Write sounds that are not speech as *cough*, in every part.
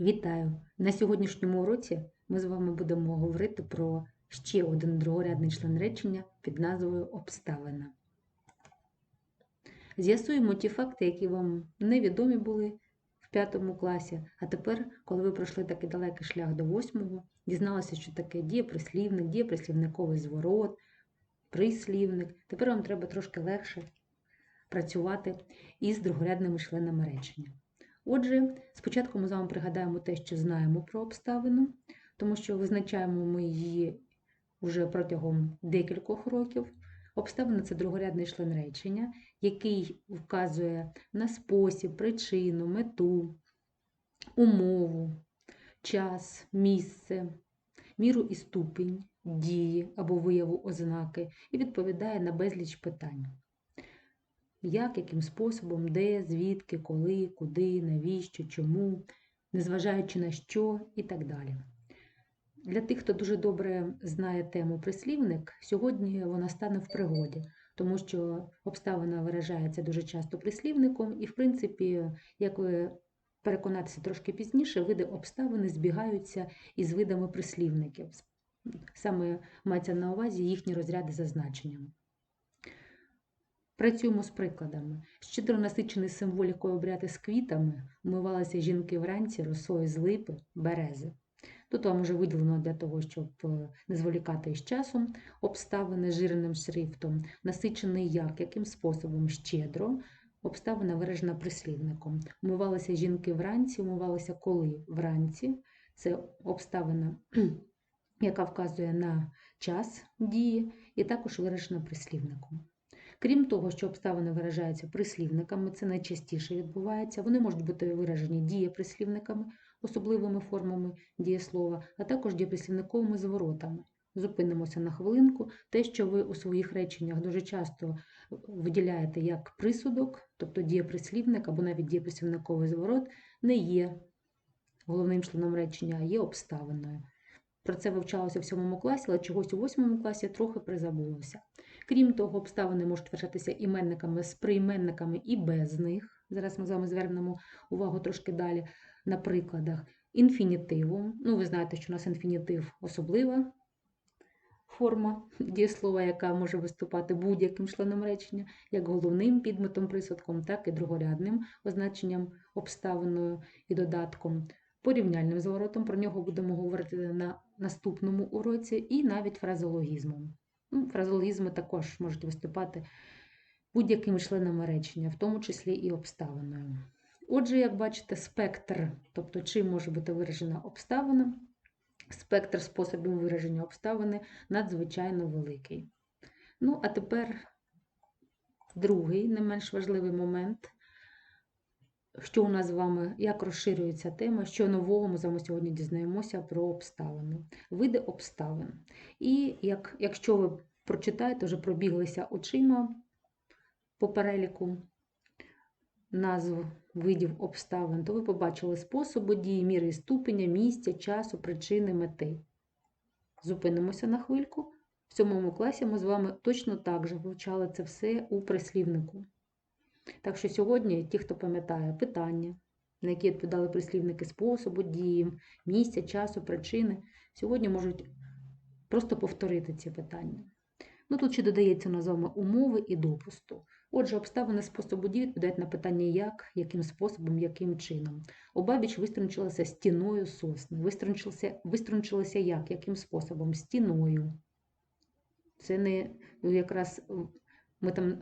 Вітаю! На сьогоднішньому уроці ми з вами будемо говорити про ще один другорядний член речення під назвою обставина. З'ясуємо ті факти, які вам невідомі були в п'ятому класі, а тепер, коли ви пройшли такий далекий шлях до восьмого, дізналися, що таке дієприслівник, дієприслівниковий зворот, прислівник. Тепер вам треба трошки легше працювати із другорядними членами речення. Отже, спочатку ми з вами пригадаємо те, що знаємо про обставину, тому що визначаємо ми її вже протягом декількох років. Обставина це другорядний член речення, який вказує на спосіб, причину, мету, умову, час, місце, міру і ступінь дії або вияву ознаки і відповідає на безліч питань як, яким способом, де, звідки, коли, куди, навіщо, чому, незважаючи на що і так далі. Для тих, хто дуже добре знає тему прислівник, сьогодні вона стане в пригоді, тому що обставина виражається дуже часто прислівником, і, в принципі, як ви переконатися трошки пізніше, види обставини збігаються із видами прислівників. Саме мається на увазі їхні розряди за значенням. Працюємо з прикладами. Щедро насичений символікою обряди з квітами вмивалися жінки вранці росою з липи, берези. Тут вам вже виділено для того, щоб не зволікати із часом обставини жирним шрифтом, насичений як, яким способом щедро, обставина виражена прислівником. Умивалися жінки вранці, умивалися коли вранці. Це обставина, *clears throat* яка вказує на час дії, і також виражена прислівником. Крім того, що обставини виражаються прислівниками, це найчастіше відбувається. Вони можуть бути виражені дієприслівниками, особливими формами дієслова, а також дієприслівниковими зворотами. Зупинимося на хвилинку. Те, що ви у своїх реченнях дуже часто виділяєте як присудок, тобто дієприслівник або навіть дієприслівниковий зворот, не є головним членом речення, а є обставиною. Про це вивчалося в сьомому класі, але чогось у восьмому класі трохи призабулося. Крім того, обставини можуть вважатися іменниками з прийменниками і без них. Зараз ми з вами звернемо увагу трошки далі на прикладах. Інфінітивом. Ну, ви знаєте, що у нас інфінітив особлива форма *laughs* дієслова, яка може виступати будь-яким членом речення, як головним підметом присадком, так і другорядним означенням, обставиною і додатком. Порівняльним зворотом, про нього будемо говорити на наступному уроці, і навіть фразологізмом. Ну, Фразологізми також можуть виступати будь-якими членами речення, в тому числі і обставиною. Отже, як бачите, спектр, тобто чим може бути виражена обставина, спектр способів вираження обставини надзвичайно великий. Ну, а тепер другий, не менш важливий момент, що у нас з вами, як розширюється тема, що нового ми з вами сьогодні дізнаємося про обставини, види обставин. І як, якщо ви прочитаєте, вже пробіглися очима по переліку назв видів обставин, то ви побачили способи дії, міри і ступеня, місця, часу, причини, мети. Зупинимося на хвильку. В сьомому класі ми з вами точно так же вивчали це все у прислівнику. Так що сьогодні ті, хто пам'ятає питання, на які відповідали прислівники способу дії, місця, часу, причини, сьогодні можуть просто повторити ці питання. Ну, Тут ще додається назовами умови і допусту. Отже, обставини способу дії відповідають на питання як, яким способом, яким чином. Обабіч виструнчилася стіною сосни. Виструнчилася, виструнчилася як, яким способом? Стіною. Це не якраз ми там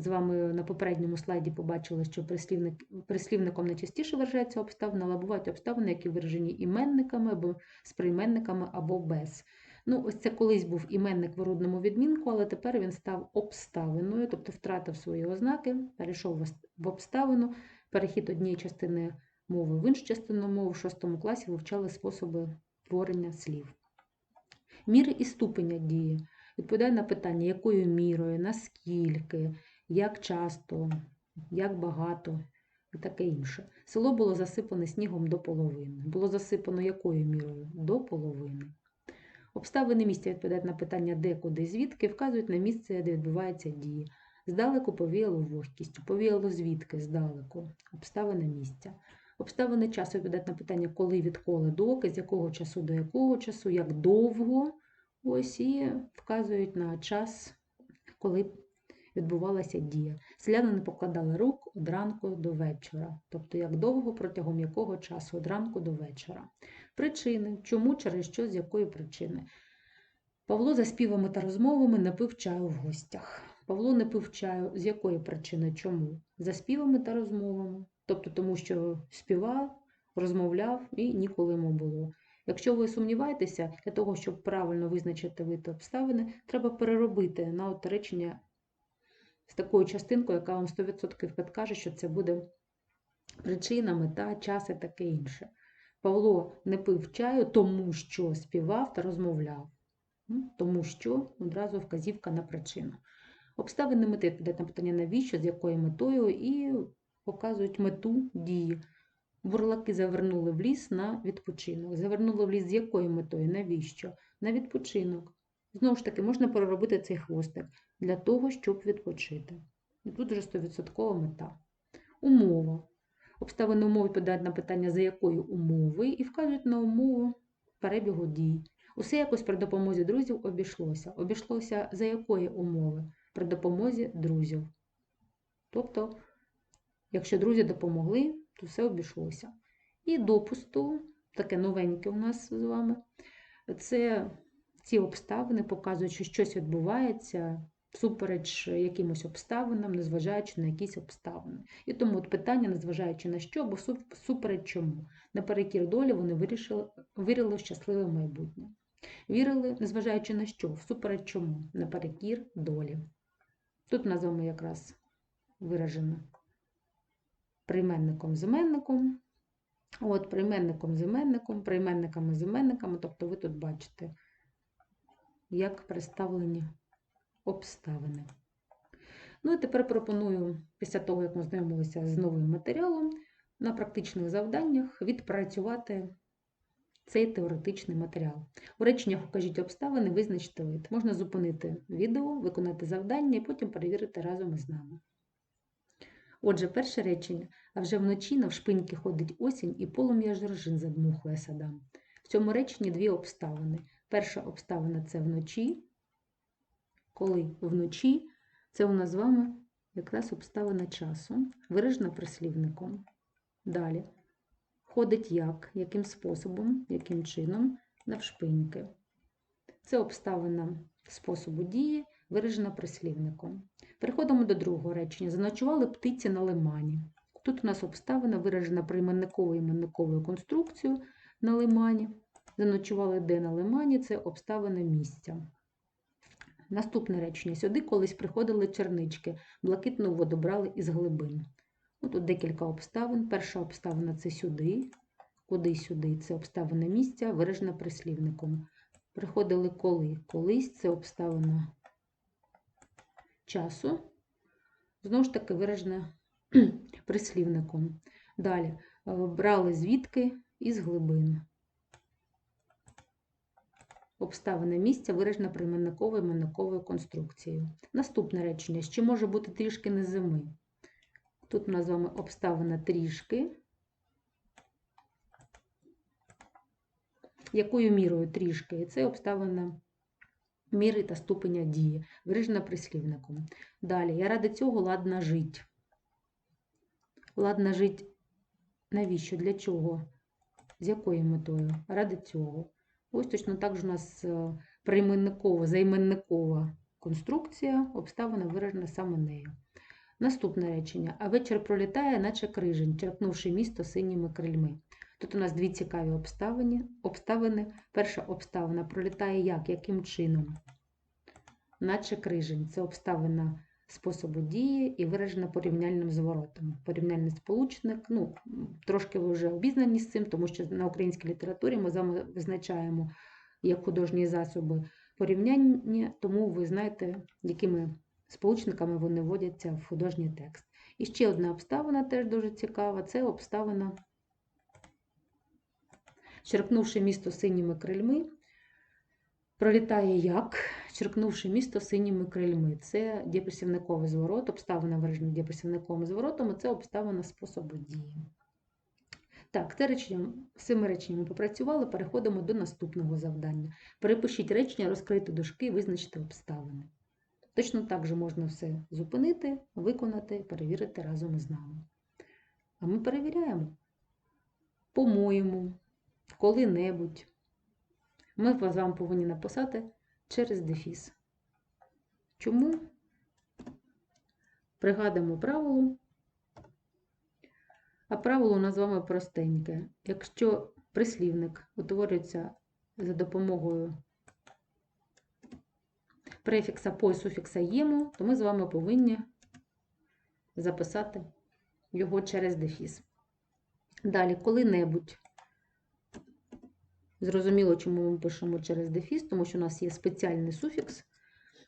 з вами на попередньому слайді побачили, що прислівник, прислівником найчастіше виражається обставина, але бувають обставини, які виражені іменниками або з прийменниками або без. Ну, ось це колись був іменник в родному відмінку, але тепер він став обставиною, тобто втратив свої ознаки, перейшов в обставину, перехід однієї частини мови в іншу частину мови в шостому класі вивчали способи творення слів. Міри і ступеня дії відповідає на питання, якою мірою, наскільки, як часто, як багато і таке інше. Село було засипане снігом до половини. Було засипано якою мірою? До половини. Обставини місця відповідають на питання де, куди, звідки, вказують на місце, де відбувається дії. Здалеку повіяло вогкістю, повіяло звідки, здалеку, обставини місця. Обставини часу відповідають на питання коли, відколи, доки, з якого часу до якого часу, як довго. Ось і вказують на час, коли відбувалася дія. Селяни не покладали рук од ранку до вечора, тобто як довго, протягом якого часу, од ранку до вечора. Причини, чому, через що, з якої причини. Павло за співами та розмовами не пив чаю в гостях. Павло не пив чаю з якої причини? Чому? За співами та розмовами. Тобто тому, що співав, розмовляв і ніколи йому було. Якщо ви сумніваєтеся, для того, щоб правильно визначити вид обставини, треба переробити на от речення з такою частинкою, яка вам 100% підкаже, що це буде причина, мета, час і таке інше. Павло не пив чаю, тому що співав та розмовляв. Тому що одразу вказівка на причину. Обставини мети відповідають на питання навіщо, з якою метою, і показують мету дії. Бурлаки завернули в ліс на відпочинок. Завернули в ліс з якою метою? Навіщо? На відпочинок. Знову ж таки, можна переробити цей хвостик для того, щоб відпочити. І тут вже 100% мета. Умова. Обставини умови відповідають на питання, за якою умови, і вказують на умову перебігу дій. Усе якось при допомозі друзів обійшлося. Обійшлося за якої умови? При допомозі друзів. Тобто, якщо друзі допомогли, то все обійшлося. І допусту, таке новеньке у нас з вами, це ці обставини показують, що щось відбувається всупереч якимось обставинам, незважаючи на якісь обставини. І тому от питання, незважаючи на що, бо всупереч чому. Наперекір долі вони вирішили, вірили в щасливе майбутнє. Вірили, незважаючи на що, всупереч чому, наперекір долі. Тут назвемо якраз виражено прийменником зіменником. От, прийменником зіменником, прийменниками зіменниками, тобто ви тут бачите, як представлені обставини. Ну і тепер пропоную, після того, як ми знайомилися з новим матеріалом, на практичних завданнях відпрацювати цей теоретичний матеріал. У реченнях укажіть обставини, визначте вид. Можна зупинити відео, виконати завдання і потім перевірити разом із нами. Отже, перше речення. А вже вночі навшпиньки ходить осінь і полум'я жоржин задмухує садам. В цьому реченні дві обставини. Перша обставина це вночі. Коли вночі, це у нас з вами якраз обставина часу, виражена прислівником. Далі. Ходить як, яким способом, яким чином, навшпиньки. Це обставина способу дії, виражена прислівником. Переходимо до другого речення. Заночували птиці на лимані. Тут у нас обставина виражена прийменниковою іменниковою конструкцією на лимані. Заночували де на лимані це обставина місця. Наступне речення. Сюди колись приходили чернички, блакитну воду брали із глибин. Ну, Тут декілька обставин. Перша обставина це сюди, куди сюди це обставина місця, виражена прислівником. Приходили коли. Колись це обставина часу. Знову ж таки, виражена *clears throat* прислівником. Далі е, брали звідки із глибин. Обставина місця виражена прийменниковою іменниковою конструкцією. Наступне речення: ще може бути трішки не зими. Тут ми з вами обставина трішки. Якою мірою трішки? І Це обставина міри та ступеня дії, виражена прислівником. Далі, я ради цього ладна жить. Ладна жить навіщо? Для чого? З якою метою? Ради цього. Ось точно так же у нас е, прийменникова, займенникова конструкція, обставина виражена саме нею. Наступне речення. А вечір пролітає, наче крижень, черпнувши місто синіми крильми. Тут у нас дві цікаві обставини. обставини. Перша обставина пролітає як, яким чином? Наче крижень. Це обставина способу дії і виражена порівняльним зворотом. Порівняльний сполучник, ну, трошки ви вже обізнані з цим, тому що на українській літературі ми з вами визначаємо як художні засоби порівняння, тому ви знаєте, якими сполучниками вони вводяться в художній текст. І ще одна обставина теж дуже цікава це обставина, черкнувши місто синіми крильми, пролітає як, черкнувши місто синіми крильми. Це депресівниковий зворот, обставина виражена депресівниковим зворотом, і це обставина способу дії. Так, це речення, цими реченнями попрацювали, переходимо до наступного завдання. Перепишіть речення, розкрити дужки, визначити обставини. Точно так же можна все зупинити, виконати, перевірити разом із нами. А ми перевіряємо. По-моєму, коли-небудь. Ми з вами повинні написати через дефіс. Чому? Пригадуємо правило. А правило у нас з вами простеньке. Якщо прислівник утворюється за допомогою префікса по і суфікса єму, то ми з вами повинні записати його через дефіс. Далі, коли-небудь. Зрозуміло, чому ми пишемо через дефіс, тому що у нас є спеціальний суфікс,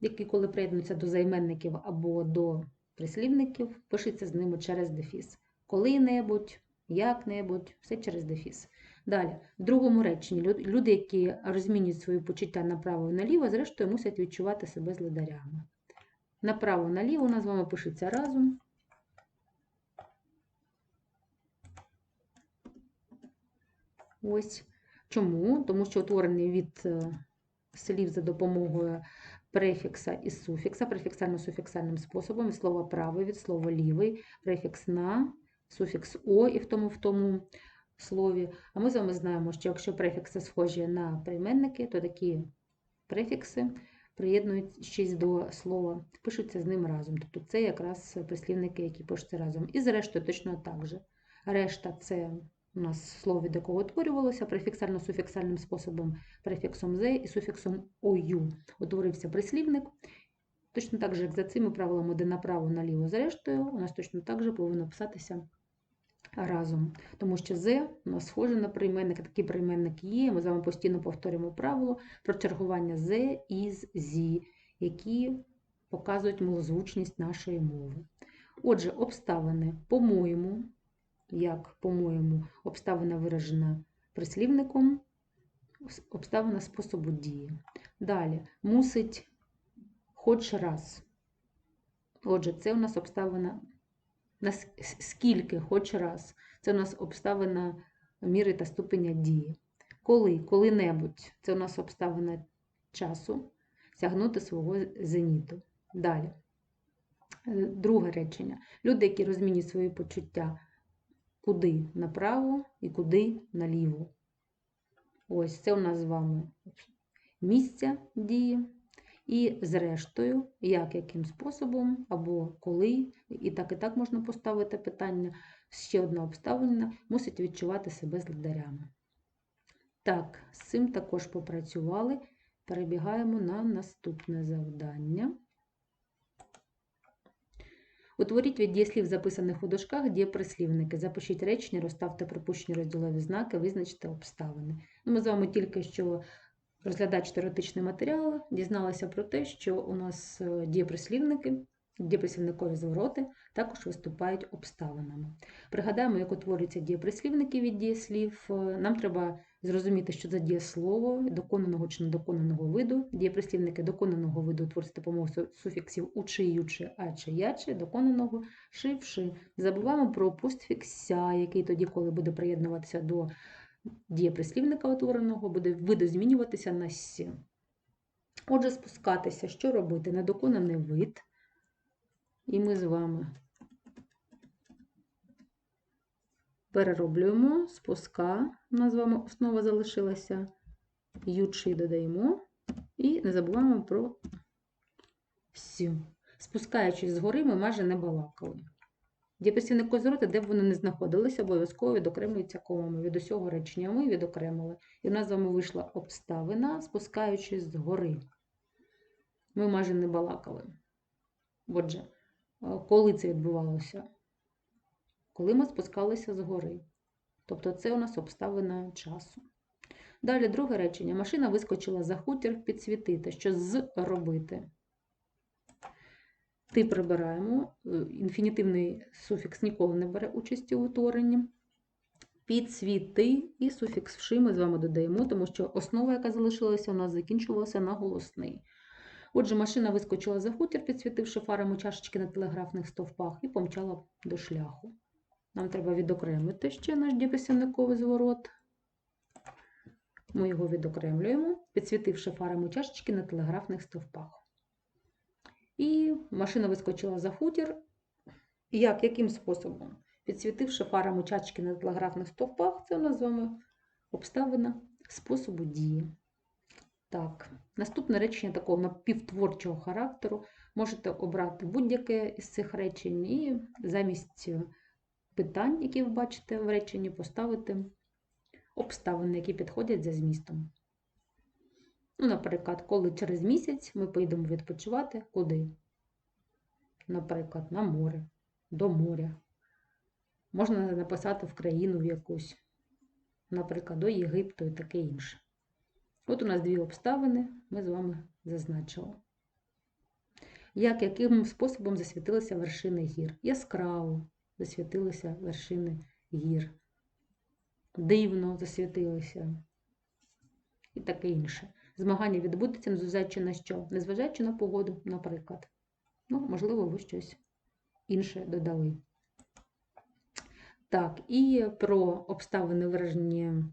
який, коли приєднується до займенників або до прислівників, пишеться з ними через дефіс. Коли-небудь, як-небудь, все через дефіс. Далі, в другому реченні люди, які розмінюють свої почуття направо і наліво, зрештою мусять відчувати себе злидарями. Направо наліво у нас з вами пишеться разом. Ось. Чому? Тому що утворений від е, слів за допомогою префікса і суфікса, префіксально-суфіксальним способом, від слова правий, від слова лівий, префікс на, суфікс о і в тому в тому слові. А ми з вами знаємо, що якщо префікси схожі на прийменники, то такі префікси приєднуючись до слова, пишуться з ним разом. Тобто це якраз прислівники, які пишуться разом. І зрештою точно так же. Решта це у нас слово, від якого утворювалося префіксально-суфіксальним способом, префіксом «зе» і суфіксом «ою». Утворився прислівник. Точно так же, як за цими правилами, де направо наліво зрештою, у нас точно так же повинно писатися разом. Тому що «зе» у нас схоже на прийменник, такий прийменник є. Ми з вами постійно повторюємо правило про чергування «зе» із «зі», які показують милозвучність нашої мови. Отже, обставини, по-моєму, як, по-моєму, обставина виражена прислівником, обставина способу дії. Далі, мусить хоч раз. Отже, це у нас обставина скільки хоч раз. Це у нас обставина міри та ступеня дії. Коли, коли-небудь, це у нас обставина часу сягнути свого зеніту. Далі. Е, друге речення. Люди, які розмінюють свої почуття куди направо і куди наліво. Ось це у нас з вами місця дії. І, зрештою, як яким способом, або коли, і так і так можна поставити питання, ще одна обставина мусить відчувати себе злидарями. Так, з цим також попрацювали. Перебігаємо на наступне завдання. Утворіть від дієслів, записаних у дужках, дієприслівники. Запишіть речення, розставте припущені розділові знаки, визначте обставини. Ну, Ми з вами тільки що, розглядаючи теоретичний матеріал, дізналися про те, що у нас е, дієприслівники, дієприслівникові звороти також виступають обставинами. Пригадаємо, як утворюються дієприслівники від дієслів. Е, нам треба зрозуміти, що це дієслово доконаного чи недоконаного виду. Дієприслівники доконаного виду утворюються допомогою суфіксів учи, а чи ячи, доконаного шивши. Забуваємо про постфікся, який тоді, коли буде приєднуватися до дієприслівника утвореного, буде видозмінюватися на сі. Отже, спускатися, що робити? Недоконаний вид. І ми з вами перероблюємо спуска, у нас з вами основа залишилася, ючи додаємо, і не забуваємо про сю. Спускаючись згори, ми майже не балакали. Дієпресивні козороти, де б вони не знаходилися, обов'язково відокремлюються комами. Від усього речення ми відокремили. І в нас з вами вийшла обставина, спускаючись згори. Ми майже не балакали. Отже, коли це відбувалося? Коли ми спускалися з гори. Тобто це у нас обставина часу. Далі друге речення. Машина вискочила за хутір підсвітити. Що з робити? Ти прибираємо, е, інфінітивний суфікс ніколи не бере участі у утворенні. Підсвіти і суфікс вши ми з вами додаємо, тому що основа, яка залишилася, у нас закінчувалася на голосний. Отже, машина вискочила за хутір, підсвітивши фарами чашечки на телеграфних стовпах, і помчала до шляху. Нам треба відокремити ще наш діписівниковий зворот. Ми його відокремлюємо, підсвітивши фарами чашечки на телеграфних стовпах. І машина вискочила за хутір. Як, яким способом? Підсвітивши фарами чашечки на телеграфних стовпах, це у нас з вами обставина способу дії. Так, наступне речення такого напівтворчого характеру. Можете обрати будь-яке із цих речень і замість питань, які ви бачите в реченні, поставити обставини, які підходять за змістом. Ну, наприклад, коли через місяць ми поїдемо відпочивати куди? Наприклад, на море, до моря. Можна написати в країну в якусь, наприклад, до Єгипту і таке інше. От у нас дві обставини ми з вами зазначили. Як, яким способом засвітилися вершини гір? Яскраво засвітилися вершини гір. Дивно засвітилися. І таке інше. Змагання відбудеться, незважаючи на що? Незважаючи на погоду, наприклад. Ну, можливо, ви щось інше додали. Так, і про обставини виражені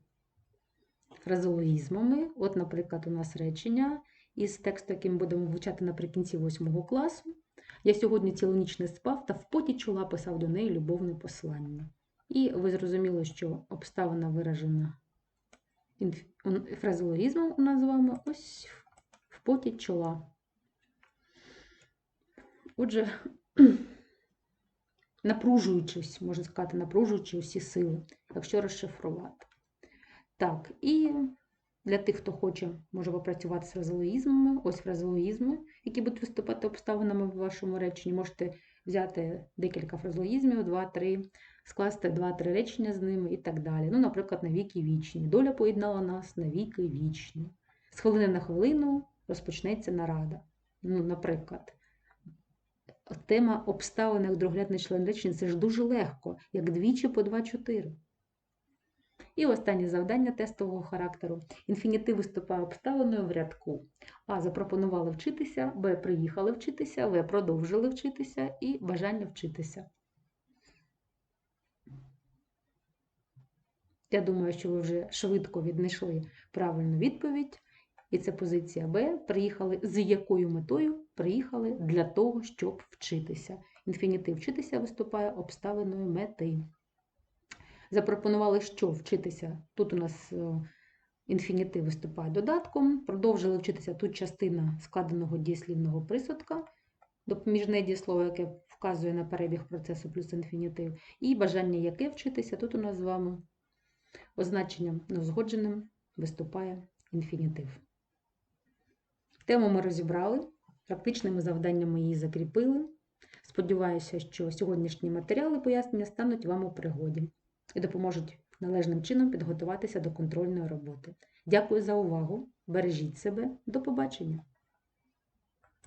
фразеологізмами. От, наприклад, у нас речення із тексту, який ми будемо вивчати наприкінці 8 класу. Я сьогодні цілу ніч не спав та в поті чола писав до неї любовне послання. І ви зрозуміли, що обставина виражена фразеологізмом у нас з вами ось в поті чола. Отже, *clears throat* напружуючись, можна сказати, напружуючи усі сили, якщо розшифрувати. Так, і для тих, хто хоче, може попрацювати з фразеологізмами, ось фразеологізми, які будуть виступати обставинами в вашому реченні. Можете взяти декілька фразеологізмів, 2-3, скласти 2-3 речення з ними і так далі. Ну, наприклад, навіки вічні. Доля поєднала нас навіки вічні. З хвилини на хвилину розпочнеться нарада. Ну, наприклад, тема обставин як другорядний член речення це ж дуже легко, як двічі по 2-4. І останнє завдання тестового характеру. Інфінітив виступає обставиною в рядку. А. Запропонували вчитися, Б. Приїхали вчитися, В. Продовжили вчитися і бажання вчитися. Я думаю, що ви вже швидко віднайшли правильну відповідь. І це позиція Б. Приїхали з якою метою? Приїхали для того, щоб вчитися. Інфінітив вчитися виступає обставиною мети. Запропонували, що вчитися. Тут у нас е, інфінітив виступає додатком. Продовжили вчитися тут частина складеного дієслівного присудка, допоміжне дієслово, яке вказує на перебіг процесу плюс інфінітив. І бажання яке вчитися, тут у нас з вами означенням неузгодженим виступає інфінітив. Тему ми розібрали, практичними завданнями її закріпили. Сподіваюся, що сьогоднішні матеріали пояснення стануть вам у пригоді і допоможуть належним чином підготуватися до контрольної роботи. Дякую за увагу! Бережіть себе, до побачення!